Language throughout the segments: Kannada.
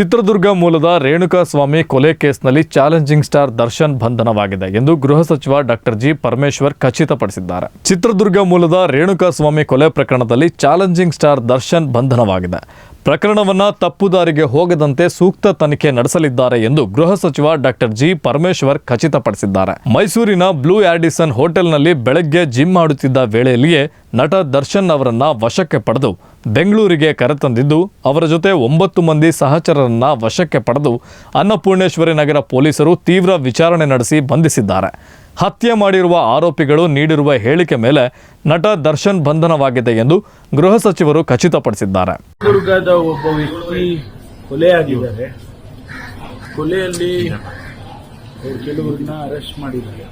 ಚಿತ್ರದುರ್ಗ ಮೂಲದ ರೇಣುಕಾ ಸ್ವಾಮಿ ಕೊಲೆ ಕೇಸ್ನಲ್ಲಿ ಚಾಲೆಂಜಿಂಗ್ ಸ್ಟಾರ್ ದರ್ಶನ್ ಬಂಧನವಾಗಿದೆ ಎಂದು ಗೃಹ ಸಚಿವ ಡಾಕ್ಟರ್ ಜಿ ಪರಮೇಶ್ವರ್ ಖಚಿತಪಡಿಸಿದ್ದಾರೆ. ಚಿತ್ರದುರ್ಗ ಮೂಲದ ರೇಣುಕಾ ಸ್ವಾಮಿ ಕೊಲೆ ಪ್ರಕರಣದಲ್ಲಿ ಚಾಲೆಂಜಿಂಗ್ ಸ್ಟಾರ್ ದರ್ಶನ್ ಬಂಧನವಾಗಿದೆ. ಪ್ರಕರಣವನ್ನ ತಪ್ಪುದಾರಿಗೆ ಹೋಗದಂತೆ ಸೂಕ್ತ ತನಿಖೆ ನಡೆಸಲಿದ್ದಾರೆ ಎಂದು ಗೃಹ ಸಚಿವ ಡಾಕ್ಟರ್ ಜಿ ಪರಮೇಶ್ವರ್ ಖಚಿತಪಡಿಸಿದ್ದಾರೆ. ಮೈಸೂರಿನ ಬ್ಲೂ ಆಡಿಸನ್ ಹೋಟೆಲ್ನಲ್ಲಿ ಬೆಳಗ್ಗೆ ಜಿಮ್ ಮಾಡುತ್ತಿದ್ದ ವೇಳೆಯಲ್ಲಿಯೇ ನಟ ದರ್ಶನ್ ಅವರನ್ನ ವಶಕ್ಕೆ ಪಡೆದು ಬೆಂಗಳೂರಿಗೆ ಕರೆತಂದಿದ್ದು ಅವರ ಜೊತೆ ಒಂಬತ್ತು ಮಂದಿ ಸಹಚರರನ್ನ ವಶಕ್ಕೆ ಪಡೆದು ಅನ್ನಪೂರ್ಣೇಶ್ವರಿ ನಗರ ಪೊಲೀಸರು ತೀವ್ರ ವಿಚಾರಣೆ ನಡೆಸಿ ಬಂಧಿಸಿದ್ದಾರೆ. ಹತ್ಯೆ ಮಾಡಿರುವ ಆರೋಪಿಗಳು ನೀಡಿರುವ ಹೇಳಿಕೆ ಮೇಲೆ ನಟ ದರ್ಶನ್ ಬಂಧನವಾಗಿದೆ ಎಂದು ಗೃಹ ಸಚಿವರು ಖಚಿತಪಡಿಸಿದ್ದಾರೆ. ಒಬ್ಬ ವ್ಯಕ್ತಿ ಕೊಲೆಯಾಗಿದ್ದಾರೆ. ಕೊಲೆಯಲ್ಲಿ ಕೆಲವ್ರನ್ನ ಅರೆಸ್ಟ್ ಮಾಡಿದ್ದಾರೆ.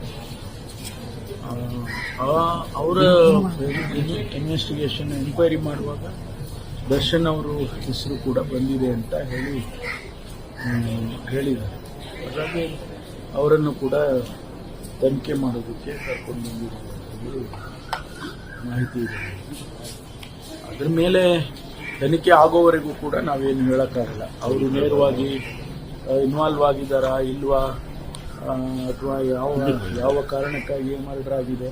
ಅವರ ಇನ್ವೆಸ್ಟಿಗೇಷನ್ ಎನ್ಕ್ವೈರಿ ಮಾಡುವಾಗ ದರ್ಶನ್ ಅವರು ಹೆಸರು ಕೂಡ ಬಂದಿದೆ ಅಂತ ಹೇಳಿ ಹೇಳಿದ್ದಾರೆ. ಹಾಗಾಗಿ ಅವರನ್ನು ಕೂಡ ತನಿಖೆ ಮಾಡೋದಕ್ಕೆ ಕರ್ಕೊಂಡು ಬಂದಿರುವಂಥದ್ದು ಮಾಹಿತಿ ಇದೆ. ಅದ್ರ ಮೇಲೆ ತನಿಖೆ ಆಗೋವರೆಗೂ ಕೂಡ ನಾವೇನು ಹೇಳೋಕ್ಕಾಗಲ್ಲ. ಅವರು ನೇರವಾಗಿ ಇನ್ವಾಲ್ವ್ ಆಗಿದ್ದಾರಾ, ಇಲ್ವಾ ಅಥವಾ ಯಾವ ಯಾವ ಕಾರಣಕ್ಕಾಗಿ ಮರ್ಡರ್ ಆಗಿದೆ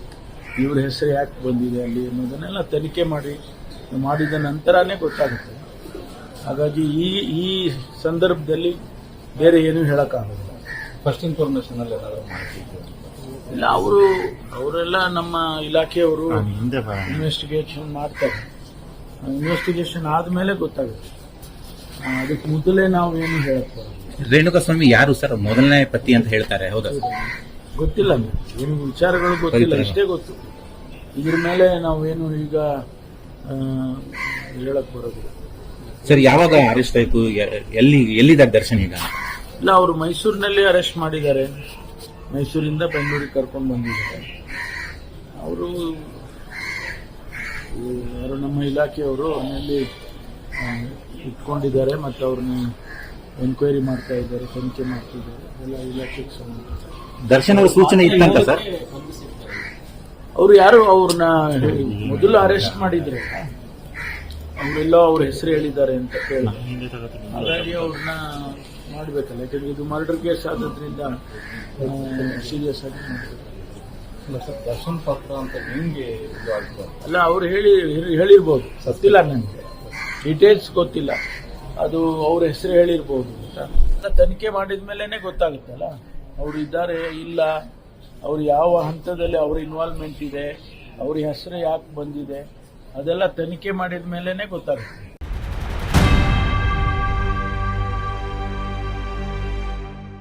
ಇವ್ರ ಹೆಸರು ಯಾಕೆ ಬಂದಿದೆ ಅಲ್ಲಿ ಅನ್ನೋದನ್ನೆಲ್ಲ ತನಿಖೆ ಮಾಡಿ, ಮಾಡಿದ ನಂತರನೇ ಗೊತ್ತಾಗುತ್ತೆ. ಹಾಗಾಗಿ ಈ ಈ ಸಂದರ್ಭದಲ್ಲಿ ಬೇರೆ ಏನೂ ಹೇಳೋಕ್ಕಾಗಲ್ಲ. ಫಸ್ಟ್ ಇನ್ಫಾರ್ಮೇಶನ್ ಅಲ್ಲಿ ಏನಾದರೂ ಮಾಹಿತಿ ಇದೆಯಾ? ಇಲ್ಲ ಅವರು ಅವರೆಲ್ಲ ನಮ್ಮ ಇಲಾಖೆಯವರು. ಇನ್ವೆಸ್ಟಿಗೇಷನ್ ಮಾಡ್ತಾರೆ. ಇನ್ವೆಸ್ಟಿಗೇಷನ್ ಆದಮೇಲೆ ಗೊತ್ತಾಗುತ್ತೆ. ಅದಕ್ಕೆ ಮೊದಲೇ ನಾವು ಏನು ಹೇಳಕ್ ರೇಣುಕಾಸ್ವಾಮಿ ಯಾರು ಸರ್? ಮೊದಲನೇ ಪತಿ ಅಂತ ಹೇಳ್ತಾರೆ ಹೌದಾ? ಗೊತ್ತಿಲ್ಲ ಏನು ವಿಚಾರಗಳು ಗೊತ್ತಿಲ್ಲ ಇಷ್ಟೇ ಗೊತ್ತು. ಇದ್ರ ಮೇಲೆ ನಾವೇನು ಈಗ ಆ, ಹೇಳಕ್ ಬರೋದಿಲ್ಲ. ಸರ್ ಯಾವಾಗ ಅರೆಸ್ಟ್ ಆಯ್ತು? ಎಲ್ಲಿ ಎಲ್ಲಿದ್ದಾರೆ ದರ್ಶನ್ ಈಗ? ಇಲ್ಲ ಅವರು ಮೈಸೂರಿನಲ್ಲಿ ಅರೆಸ್ಟ್ ಮಾಡಿದ್ದಾರೆ. ಮೈಸೂರಿಂದ ಬೆಂಗಳೂರಿಗೆ ಕರ್ಕೊಂಡು ಬಂದಿದ್ದಾರೆ. ಅವರು ಯಾರು ನಮ್ಮ ಇಲಾಖೆಯವರು ಮನೆಯಲ್ಲಿ ಇಟ್ಕೊಂಡಿದ್ದಾರೆ ಮತ್ತು ಅವ್ರನ್ನ ಎನ್ಕ್ವೈರಿ ಮಾಡ್ತಾ ಇದ್ದಾರೆ ತನಿಖೆ ಮಾಡ್ತಿದ್ದಾರೆ ಎಲ್ಲ ಇಲಾಖೆಗೆ ಸಂಬಂಧ ದರ್ಶನ ಅವ್ರ ಸೂಚನೆ ಇತ್ತಂತ ಸರ್? ಅವರು ಯಾರು ಅವ್ರನ್ನ ಮೊದಲು ಅರೆಸ್ಟ್ ಮಾಡಿದ್ರು. ಅವರೆಲ್ಲೋ ಅವ್ರ ಹೆಸರು ಹೇಳಿದ್ದಾರೆ ಅಂತ ಕೇಳಿ ಹಾಗಾಗಿ ಅವ್ರನ್ನ ಮಾಡ್ಬೇಕಲ್ಲ. ಯಾಕಂದ್ರೆ ಇದು ಮರ್ಡರ್ ಕೇಸ್ ಆದ್ರಿಂದ ಸೀರಿಯಸ್ ಆಗಿ ದರ್ಶನ್ ಪಾತ್ರ ಅಂತ ಆಗ್ತದೆ ಅಲ್ಲ ಅವ್ರು ಹೇಳಿ ಹೇಳಿರ್ಬೋದು. ಗೊತ್ತಿಲ್ಲ ನನಗೆ ಡೀಟೇಲ್ಸ್ ಗೊತ್ತಿಲ್ಲ. ಅದು ಅವ್ರ ಹೆಸರು ಹೇಳಿರ್ಬೋದು ತನಿಖೆ ಮಾಡಿದ ಮೇಲೆನೆ ಗೊತ್ತಾಗುತ್ತಲ್ಲ. ಅವ್ರು ಇದ್ದಾರೆ ಇಲ್ಲ. ಅವ್ರು ಯಾವ ಹಂತದಲ್ಲಿ ಅವ್ರ ಇನ್ವಾಲ್ವ್ಮೆಂಟ್ ಇದೆ ಅವ್ರ ಹೆಸರು ಯಾಕೆ ಬಂದಿದೆ ಅದೆಲ್ಲ ತನಿಖೆ ಮಾಡಿದ ಮೇಲೇ ಗೊತ್ತಾಗುತ್ತೆ.